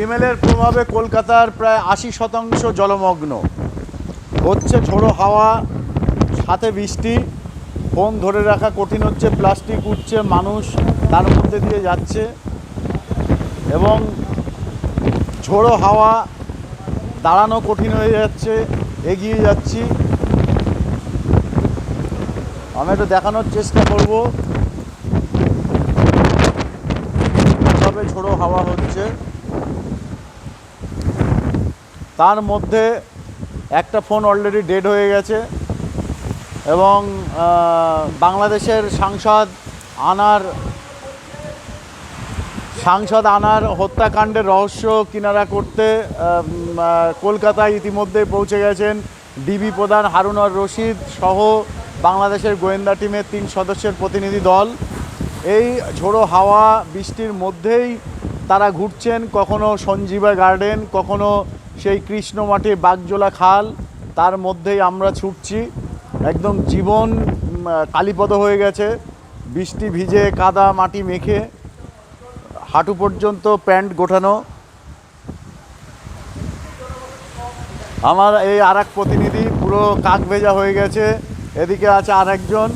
রিমেলের প্রভাবে কলকাতার প্রায় আশি শতাংশ জলমগ্ন। হচ্ছে ঝোড়ো হাওয়া, সাথে বৃষ্টি, ফোন ধরে রাখা কঠিন হচ্ছে, প্লাস্টিক উঠছে, মানুষ তার মধ্যে দিয়ে যাচ্ছে। এবং ঝোড়ো হাওয়া দাঁড়ানো কঠিন হয়ে যাচ্ছে, এগিয়ে যাচ্ছি। আমি একটু দেখানোর চেষ্টা করব। তবে ঝোড়ো হাওয়া হচ্ছে। তার মধ্যে একটা ফোন অলরেডি ডেড হয়ে গেছে এবং বাংলাদেশের সাংসদ আনার সাংসদ আনার হত্যাকাণ্ডের রহস্য কিনারা করতে কলকাতায় ইতিমধ্যে পৌঁছে গেছেন ডিবি প্রধান হারুনর রশিদ সহ বাংলাদেশের গোয়েন্দা টিমের তিন সদস্যের প্রতিনিধি দল। এই ঝোড়ো হাওয়া বৃষ্টির মধ্যেই তারা ঘুরছেন, কখনো সঞ্জীবা গার্ডেন, কখনো সেই কৃষ্ণমাটি বাগজোলা খাল, তার মধ্যেই আমরা ছুটছি। একদম জীবন কালীপদ হয়ে গেছে। বৃষ্টি ভিজে, কাদা মাটি মেখে, হাঁটু পর্যন্ত প্যান্ট গোঠানো। আমার এই আর প্রতিনিধি পুরো কাক ভেজা হয়ে গেছে। এদিকে আছে আর একজন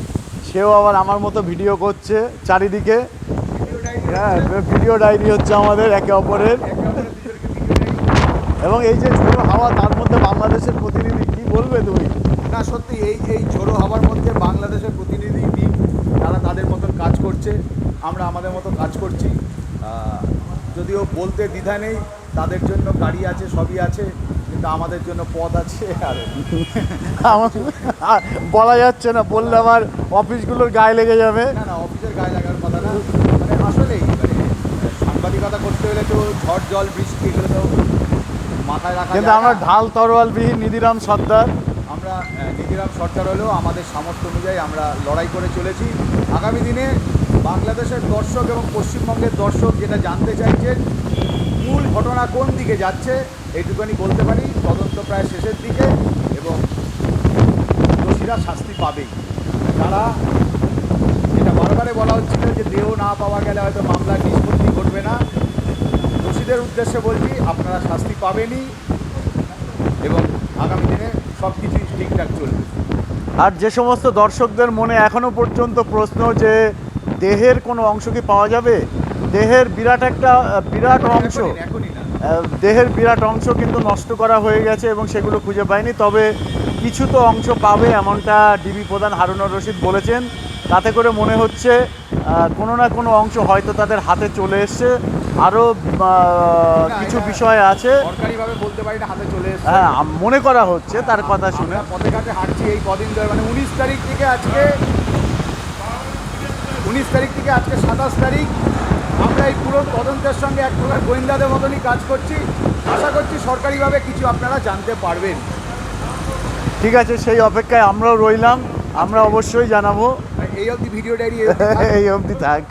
সেও আবার আমার মতো ভিডিও করছে চারিদিকে। হ্যাঁ ভিডিও ডায়েরি হচ্ছে আমাদের একে অপরের। এবং এই যে ঝোড়ো হাওয়া তার মধ্যে বাংলাদেশের প্রতিনিধি কি বলবে তুমি? না সত্যি এই এই ঝোড়ো হওয়ার মধ্যে বাংলাদেশের প্রতিনিধি টিম তারা তাদের মতন কাজ করছে আমরা আমাদের মতো কাজ করছি। যদিও বলতে দ্বিধা নেই তাদের জন্য গাড়ি আছে সবই আছে কিন্তু আমাদের জন্য পথ আছে আর। বলা যাচ্ছে না বললে আমার অফিসগুলোর গায়ে লেগে যাবে। না না অফিসের গায়ে লাগার কথা না। আসলেই মানে সাংবাদিকতা করতে হলে তো ঝড় জল বৃষ্টি এগুলো তো মাথায় রাখা কিন্তু আমরা। ঢাল তরোয়ালবিহীন নিধিরাম সর্দার। আমরা নিধিরাম সর্দার হলেও আমাদের সামর্থ্য অনুযায়ী আমরা লড়াই করে চলেছি। আগামী দিনে বাংলাদেশের দর্শক এবং পশ্চিমবঙ্গের দর্শক যেটা জানতে চাইছেন মূল ঘটনা কোন দিকে যাচ্ছে এইটুখানি বলতে পারি। তদন্ত প্রায় শেষের দিকে এবং দোষীরা শাস্তি পাবেই। যারা যেটা বারবারে বলা হচ্ছিল যে দেহ না পাওয়া গেলে হয়তো মামলার নিষ্পত্তি ঘটবে না। দোষীদের উদ্দেশ্যে বলছি আপনারা শাস্তি পাবেনই এবং আগামী দিনে সব কিছুই ঠিকঠাক চলবে। আর যে সমস্ত দর্শকদের মনে এখনও পর্যন্ত প্রশ্ন যে দেহের কোনো অংশ কি পাওয়া যাবে? দেহের বিরাট একটা বিরাট অংশ। দেহের বিরাট অংশ কিন্তু নষ্ট করা হয়ে গেছে এবং সেগুলো খুঁজে পায়নি। তবে কিছু তো অংশ পাবে এমনটা ডিবি প্রধান হারুনুর রশিদ বলেছেন। তাতে করে মনে হচ্ছে কোনো না কোনো অংশ হয়তো তাদের হাতে চলে এসছে। আরও কিছু বিষয় আছে। সরকারিভাবে বলতে পারি না হাতে চলে এসেছে। হ্যাঁ মনে করা হচ্ছে তার কথা শুনে। পথে ঘাটে হাঁটছি এই কদিন ধরে মানে উনিশ তারিখ থেকে আজকে উনিশ তারিখ থেকে আজকে সাতাশ তারিখ আমরা এই পুরো তদন্তের সঙ্গে এক প্রকার গোয়েন্দাদের মতনই কাজ করছি। আশা করছি সরকারিভাবে কিছু আপনারা জানতে পারবেন। ঠিক আছে সেই অপেক্ষায় আমরাও রইলাম। আমরা অবশ্যই জানাব। এই অবধি ভিডিও ডায়েরি এই অবধি থাক।